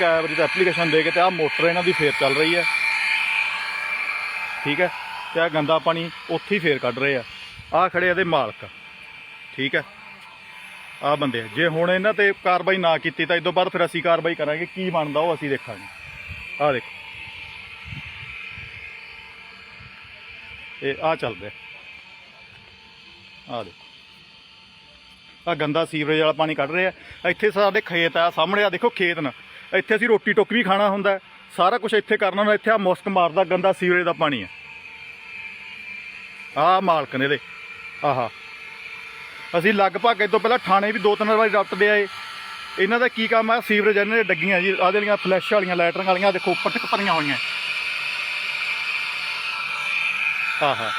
ਕੈਬਰੀ ਦਾ application ਦੇ ਕੇ ਤੇ ਆ ਮੋਟਰ ਇਹਨਾਂ ਦੀ ਫੇਰ ਚੱਲ ਰਹੀ ਹੈ। ਠੀਕ ਹੈ? ਤੇ ਆ ਗੰਦਾ ਪਾਣੀ ਉੱਥੇ ਹੀ ਫੇਰ ਕੱਢ ਰਹੇ ਆ। ਆ ਖੜੇ ਇਹਦੇ ਮਾਲਕ। ਠੀਕ ਹੈ? ਆ ਬੰਦੇ ਜੇ ਹੁਣ ਇਹਨਾਂ ਤੇ ਕਾਰਵਾਈ ਨਾ ਕੀਤੀ ਤਾਂ ਇਸ ਤੋਂ ਬਾਅਦ ਫਿਰ ਅਸੀਂ ਕਾਰਵਾਈ ਕਰਾਂਗੇ। ਕੀ ਬਣਦਾ ਉਹ ਅਸੀਂ ਦੇਖਾਂਗੇ। ਆ ਦੇਖੋ। ਇਹ ਆ ਚੱਲ ਰਿਹਾ ਆ ਦੇਖੋ। ਆ ਗੰਦਾ ਸੀਵਰੇਜ ਵਾਲਾ ਪਾਣੀ ਕੱਢ ਰਿਹਾ ਇੱਥੇ ਸਾਡੇ ਖੇਤ ਆ, ਸਾਹਮਣੇ ਆ ਦੇਖੋ ਖੇਤ ਨਾ। ਇੱਥੇ ਅਸੀਂ ਰੋਟੀ ਟੁੱਕ ਵੀ ਖਾਣਾ ਹੁੰਦਾ ਸਾਰਾ ਕੁਝ ਇੱਥੇ ਕਰਨਾ ਹੁੰਦਾ ਇੱਥੇ ਆ ਮੁਸਕ ਮਾਰਦਾ ਗੰਦਾ ਸੀਵਰੇਜ ਦਾ ਪਾਣੀ ਹੈ। ਆ ਮਾਲਕ ਨੇ ਇਹਦੇ। ਆਹਾ। ਅਸੀਂ ਲਗਭਗ ਇਹ ਤੋਂ ਪਹਿਲਾਂ ਥਾਣੇ ਵੀ ਦੋ ਤਿੰਨ ਵਾਰੀ ਰਪਟਦੇ ਆਏ। ਇਹਨਾਂ ਦਾ ਕੀ ਕੰਮ ਆ ਸੀਵਰੇਜ ਇਹਨਾਂ ਦੇ ਡੱਗੀਆਂ ਜੀ। ਆਹ ਜਿਹੜੀਆਂ ਫਲੈਸ਼ ਵਾਲੀਆਂ ਲੈਟਰਿੰਗ ਵਾਲੀਆਂ ਦੇਖੋ ਪਟਕ ਭਰੀਆਂ ਹੋਈਆਂ। ਆਹਾ।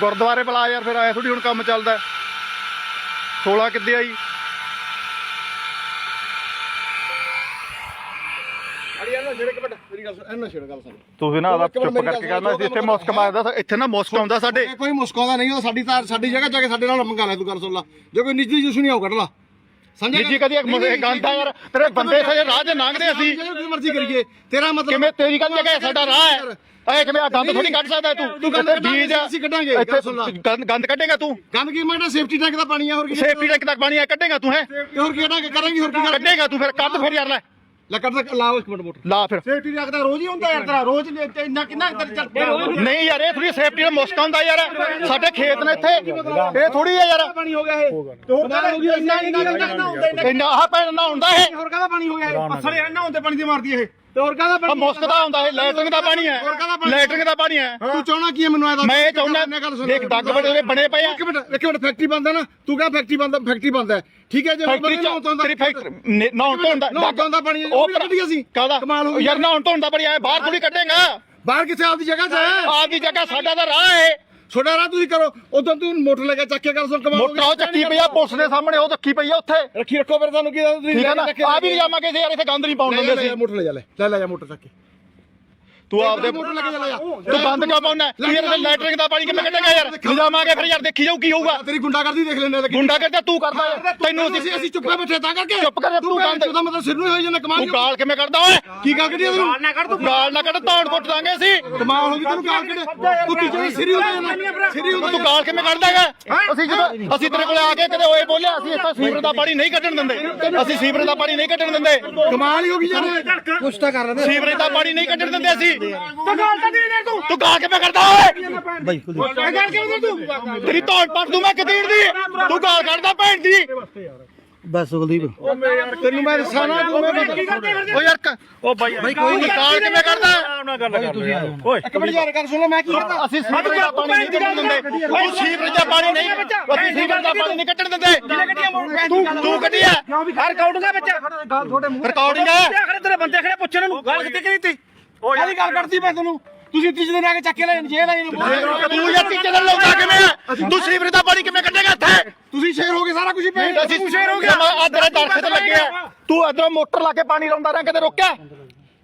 ਗੁਰਦੁਆਰੇ ਬੁਲਾ ਯਾਰ, ਫਿਰ ਆਇਆ ਥੋੜੀ ਹੁਣ ਕੰਮ ਚੱਲਦਾ 16 ਕਿੱਦੇ ਆਈ? ਅੜੀ ਇਹਨਾਂ ਛੇੜ ਕੇ ਬਟ ਮੇਰੀ ਗੱਲ ਸੁਣ ਇਹਨਾਂ ਛੇੜ ਗੱਲ ਸੁਣ ਤੁਸੀਂ ਨਾ ਆਦਾ ਚੁੱਪ ਕਰਕੇ ਕਰਨਾ ਇੱਥੇ ਮੁਸਕ ਮਾਰਦਾ ਇੱਥੇ ਨਾ ਮੁਸਕ ਆਉਂਦਾ ਸਾਡੇ। ਕੋਈ ਮੁਸਕਾਉਂਦਾ ਨਹੀਂ ਉਹ ਸਾਡੀ ਤਾਂ ਸਾਡੀ ਜਗ੍ਹਾ ਜਾ ਕੇ ਸਾਡੇ ਨਾਲ ਮੰਗਾ ਲੈ ਤੂੰ ਗੱਲ ਸੁਣ ਲਾ। ਜੇ ਕੋਈ ਨਿੱਜੀ ਜੁਸਣੀ ਆਉ ਕੱਢ ਲਾ। ਸਮਝਿਆ ਜੀ ਜੀ ਕਦੀ ਇੱਕ ਗੰਦਾ ਯਾਰ ਤੇਰੇ ਬੰਦੇ ਸਾਰੇ ਰਾਹ ਲੰਘਦੇ ਅਸੀਂ। ਕੀ ਮਰਜ਼ੀ ਕਰੀਏ। ਤੇਰਾ ਮਤਲਬ ਕਿਵੇਂ ਤੇਰੀ ਗੱਲ ਜਗ੍ਹਾ ਸਾਡਾ ਰਾਹ ਹੈ? ਐ ਕਿਵੇਂ ਆ ਗੰਦ ਥੋੜੀ ਕੱਢ ਸਕਦਾ ਤੂੰ। ਤੂੰ ਗੰਦ ਬੀਜ ਅਸੀਂ ਕੱਢਾਂਗੇ, ਸੁਣ। ਗੰਦ ਕੱਢੇਗਾ ਤੂੰ। ਗੰਦ ਕੀ ਮੈਂ ਸੇਫਟੀ ਟੈਂਕ ਦਾ ਪਾਣੀ ਆ ਹੋਰ ਕੀ ਸੇਫਟੀ ਟੈਂਕ ਤੱਕ ਪਾਣੀ ਆ ਕੱਢੇਗਾ ਤੂੰ ਹੈ? ਹੋਰ ਕੀ ਕਰਾਂਗੇ ਕਰਾਂਗੇ ਹੋਰ ਕੀ ਕੱਢੇਗਾ ਤੂੰ ਫਿਰ ਕੱਢ ਫਿਰ ਯਾਰ ਲੈ। ਲੈ ਕੱਢ ਦੇ ਲਾਓ ਇੱਕ ਮਿੰਟ ਮੋਟਰ। ਲਾ ਫਿਰ। ਸੇਫਟੀ ਟੈਂਕ ਦਾ ਰੋਜ਼ ਹੀ ਹੁੰਦਾ ਯਾਰ ਤੇਰਾ ਰੋਜ਼ ਇੰਨਾ ਕਿੰਨਾ ਤੇਰੇ ਚੱਲ ਨਹੀਂ ਯਾਰ ਇਹ ਥੋੜੀ ਸੇਫਟੀ ਦਾ ਮੁਸਕ ਹੁੰਦਾ ਯਾਰ। ਸਾਡੇ ਖੇਤ ਨੇ ਇੱਥੇ। ਇਹ ਥੋੜੀ ਹੈ ਯਾਰ। ਪਾਣੀ ਹੋ ਗਿਆ ਇਹ। ਤੇ ਹੋਰ ਕਾਹਦਾ ਹੋ ਗਿਆ ਇੰਨਾ ਇੰਨਾ ਇੰਨਾ ਹੁੰਦਾ ਇੰਨਾ ਇੰਨਾ ਆਹ ਪੈਣ ਨਾ ਹੁੰਦਾ ਇਹ। ਹੋਰ ਕਾਹਦਾ ਪਾਣੀ ਹੋ ਗਿਆ ਇਹ? ਅਸਲੇ ਇੰਨਾ ਹੁੰਦੇ ਪਾਣੀ ਦੀ ਮਾਰਦੀ ਇਹ। ਤੇ ਹੋਰ ਕਾਹਦਾ ਆ ਪਾਣੀ ਮੁਸਕ ਦਾ ਹੁੰਦਾ ਇਹ ਲੈਟਰਿੰਗ ਦਾ ਪਾਣੀ ਹੈ। ਹੋਰ ਕਾਹਦਾ ਪਾਣੀ? ਲੈਟਰਿੰਗ ਦਾ ਪਾਣੀ ਹੈ। ਤੂੰ ਚਾਹਣਾ ਕੀ ਹੈ ਮੈਨੂੰ ਐ ਦੱਸ? ਮੈਂ ਇਹ ਚਾਹੁੰਦਾ ਦੇਖ ਡੱਗ ਬੜੇ ਉਹਦੇ ਬਣੇ ਪਏ ਆ। ਇੱਕ ਮਿੰਟ ਇੱਕ ਮਿੰਟ ਫੈਕਟਰੀ ਬੰਦ ਹੈ ਨਾ? ਤੂੰ ਕਹ ਫੈਕਟਰੀ ਬੰਦ ਫੈਕਟਰੀ ਬੰਦ ਹੈ। ਠੀਕ ਹੈ ਜੇ ਫੈਕਟਰੀ ਚ ਤੇਰੀ ਫੈਕਟਰੀ ਨਹਾਉਣ ਧੋਣ ਦਾ ਨਹਾਉਣ ਧੋਣ ਦਾ ਪਾਣੀ ਉਹ ਕੱਢੀ ਅਸੀਂ। ਕਾਹਦਾ? ਕਮਾਲ ਹੋ ਗਈ ਯਾਰ ਨਹਾਉਣ ਧੋਣ ਦਾ ਬੜੀ ਆਏ ਬਾਹਰ ਥੋੜੀ ਕੱਢੇਗਾ। ਬਾਹਰ ਕਿੱਥੇ ਆਪਦੀ ਜਗ੍ਹਾ 'ਚ ਹੈ? ਆਪਦੀ ਜਗ੍ਹਾ ਸਾਡਾ ਤਾਂ ਰਾਹ ਹੈ। ਛੋਟਾ ਰਾਹ ਤੁਸੀਂ ਕਰੋ ਉਦੋਂ ਤੂੰ ਮੋਟਰ ਲੈ ਕੇ ਚੱਕ ਕੇ ਕਰ ਸੋ ਕਮਾਲ ਮੋਟਰ ਉਹ ਚੱਕੀ ਪਈ ਆ ਪੁਲਿਸ ਦੇ ਸਾਹਮਣੇ ਉਹ ਚੱਕੀ ਪਈ ਆ ਉੱਥੇ। ਰੱਖੀ ਰੱਖੋ ਫਿਰ ਤੁਹਾਨੂੰ ਕੀ ਤੁਸੀਂ ਠੀਕ ਹੈ ਨਾ? ਆ ਵੀ ਯਾਰ ਇੱਥੇ ਗੰਦ ਨਹੀਂ ਪਾਉਣ ਦਿੰਦੇ ਸੀ ਮੋਟਰ ਲੈ ਜਾ ਲੈ। ਲੈ ਲੈ ਜਾ ਮੋਟਰ ਚੱਕ ਕੇ। ਤੂੰ ਆਪਦੇ ਮੋਟਰ ਲੈ ਕੇ ਲੈ ਜਾ। ਤੂੰ ਬੰਦ ਕਿਉਂ ਪਾਉਣਾ? ਤੂੰ ਯਾਰ ਲੈਟਰਿੰਗ ਦਾ ਪਾਣੀ ਕਿਵੇਂ ਕੱਢੇਗਾ ਯਾਰ? ਲਿਜਾਵਾਂਗੇ ਫਿਰ ਯਾਰ ਦੇਖੀ ਜਾਊ ਕੀ ਹੋਊਗਾ। ਤੇਰੀ ਗੁੰਡਾਗਰਦੀ ਦੇਖ ਲੈਂਦੇ ਗੁੰਡਾ ਕਰਦਾ ਤੂੰ ਕਰਦਾ ਯਾਰ। ਤੈਨੂੰ ਅਸੀਂ ਅਸੀਂ ਚੁੱਪੇ ਬੈਠੇ ਤਾਂ ਕਰਕੇ। ਚੁੱਪ ਕਰ ਤੂੰ ਗੰਦ ਉਹਦਾ ਮਤਲਬ ਸਿਰ ਨੂੰ ਹੀ ਹੋਈ ਜਾਂਦਾ ਕਮਾਲ ਤੂੰ ਗਾਲ ਕਿਵੇਂ ਕੱਢਦਾ ਓਏ? ਕੀ ਗੱਲ ਕੱਢੀ ਤੈਨੂੰ ਨਾ ਕੱਢ ਤੂੰ। ਗਾਲ ਨਾ ਕੱਢ ਧੌਣ ਕੁੱਟ ਦਾਂਗੇ ਅਸੀਂ। ਕਮਾਲ ਹੋ ਗਈ ਤੈਨੂੰ ਗਾਲ ਕੱਢੇ। ਤੂੰ ਤੀਜੇ ਸਿਰੀ ਹੁੰਦਾ ਜਾਂਦਾ ਸਿਰੀ ਹੁੰਦਾ ਤੂੰ ਗਾਲ ਕਿਵੇਂ ਕੱਢਦਾ ਹੈਗਾ? ਅਸੀਂ ਜਦੋਂ ਅਸੀਂ ਤੇਰੇ ਕੋਲੇ ਆ ਕੇ ਕਦੇ ਓਏ ਬੋਲਿਆ ਅਸੀਂ ਇੱਥੇ ਸੀਵਰ ਦਾ ਪਾਣੀ ਨਹੀਂ ਕੱਢਣ ਦਿੰਦੇ। ਅਸੀਂ ਸੀਵਰ ਦਾ ਪਾਣੀ ਨਹੀਂ ਕੱਢਣ ਦਿੰਦੇ। ਕਮਾਲ ਹੀ ਹੋ ਗਈ ਯਾਰ। ਕੁਛ ਤਾਂ ਕਰ ਰਹੇ ਸੀਵਰੇਜ ਦਾ ਪਾਣੀ ਨਹੀਂ ਕੱਢਣ ਦਿੰਦੇ ਅਸੀਂ। ਤੂੰ ਗਾਲ ਤਾਂ ਦੇ ਤੂੰ ਤੂੰ ਗਾਲ ਕਿਵੇਂ ਕਰਦਾ ਓਏ? ਗੱਲ ਕਿਉਂ ਤੂੰ? ਤੇਰੀ ਧੌਣ ਪੱਟ ਦੂੰ ਮੈਂ ਕਤੀੜ ਦੀ। ਤੂੰ ਗਾਲ ਕੱਢਦਾ ਭੈਣ ਦੀ। ਬਸ ਕੁਲਦੀਪ। ਤੈਨੂੰ ਮੈਂ ਰਸਾਨਾ ਤੂੰ ਮੈਂ ਓ ਯਾਰ ਕ- ਓ ਬਾਈ ਬਾਈ ਕੋਈ ਨਹੀਂ ਗਾਲ ਕਿਵੇਂ ਕਰਦਾ? ਓਏ। ਇੱਕ ਮਿੰਟ ਯਾਰ ਗੱਲ ਸੁਣੋ ਮੈਂ ਕੀ ਕਹਿੰਦਾ ਅਸੀਂ ਸੀਵਰੇਜ ਦਾ ਪਾਣੀ ਨਹੀਂ ਕੱਢਣ ਦਿੰਦੇ। ਉਹ ਸੀਵਰੇਜ ਦਾ ਪਾਣੀ ਨਹੀਂ ਅਸੀਂ ਸੀਵਰੇਜ ਦਾ ਪਾਣੀ ਨਹੀਂ ਕੱਢਣ ਦਿੰਦੇ। ਤੂੰ ਤੂੰ ਕੱਢਿਆ ਰਿਕਾਰਡਿੰਗ ਆ। ਬੱਚਾ ਰਿਕਾਰਡਿੰਗ ਹੈ ਆਖਰੇ ਤੇਰੇ ਬੰਦੇ ਖੜੇ ਪੁੱਛਣ ਨੂੰ। ਗੱਲ ਕਿੱਥੇ ਕਰੀ ਤੀ ਕਾਹਦੀ ਗੱਲ ਕਰਦੀ ਮੈਂ ਤੈਨੂੰ ਤੁਸੀਂ ਤੀਜੇ ਦਿਨ ਆ ਕੇ ਚੱਕ ਕੇ ਲੈ ਜੇਲ੍ਹ ਆਈ ਤੂੰ ਯਾਰ ਟੀਚੇ ਨਾਲ ਲਾਉਂਦਾ ਕਿਵੇਂ ਆ? ਤੂੰ ਸੀਵਰੇਜ ਦਾ ਪਾਣੀ ਕਿਵੇਂ ਕੱਢੇਗਾ ਇੱਥੇ ਤੁਸੀਂ ਸ਼ੇਰ ਹੋ ਗਏ ਸਾਰਾ ਕੁਝ ਹੀ ਪੇਟ ਅਸੀਂ ਸ਼ੇਰ ਹੋ ਗਿਆ ਆ ਤੇਰੇ ਦਰਖਤ ਲੱਗੇ ਆ ਤੂੰ ਇਧਰੋਂ ਮੋਟਰ ਲਾ ਕੇ ਪਾਣੀ ਲਾਉਂਦਾ ਰਿਹਾ ਕਦੇ ਰੋਕਿਆ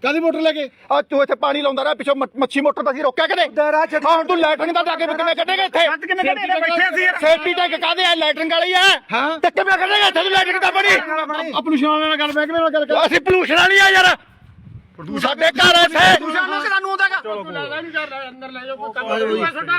ਕਾਹਦੀ ਮੋਟਰ ਲੈ ਕੇ ਆ ਤੂੰ ਇੱਥੇ ਪਾਣੀ ਲਾਉਂਦਾ ਰਿਹਾ ਪਿੱਛੋਂ ਮ- ਮੱਛੀ ਮੋਟਰ ਤਾਂ ਅਸੀਂ ਰੋਕਿਆ ਕਦੇ ਹਾਂ ਹੁਣ ਤੂੰ ਲੈਟਰਿੰਗ ਦਾ ਜਾ ਕੇ ਕਿਵੇਂ ਕੱਢੇਗਾ ਇੱਥੇ ਕਿਵੇਂ ਕੱਢੇਗਾ? ਬੈਠੇ ਸੀ ਯਾਰ। ਸੇਫਟੀ ਟੈਂਕ ਕਾਦੇ ਆ ਲੈਟਰਿੰਗ ਵਾਲੀ ਆ ਹਾਂ। ਤੇ ਕਿਵੇਂ ਕੱਢੇਗਾ ਇੱਥੇ ਤੂੰ ਲੈਟਰਿੰਗ ਦਾ ਪਾਣੀ ਆਪਣੀ ਸ਼ਾਨ ਨਾਲ ਗੱਲ ਬੈਕ ਨਾਲ ਗੱਲ ਕਰ ਅਸੀਂ ਪੋਲੂਸ਼ਨ ਵਾਲੀ ਆ ਯਾਰ ਸਾਡੇ ਘਰ ਇੱਥੇ। ਸਾਨੂੰ ਆਉਂਦਾਗਾ ਚਲੋ ਲੈ ਲੈ ਅੰਦਰ ਲੈ ਜਾਓ ਕੋਈ ਕੰਮ ਨਹੀਂ ਸਾਡਾ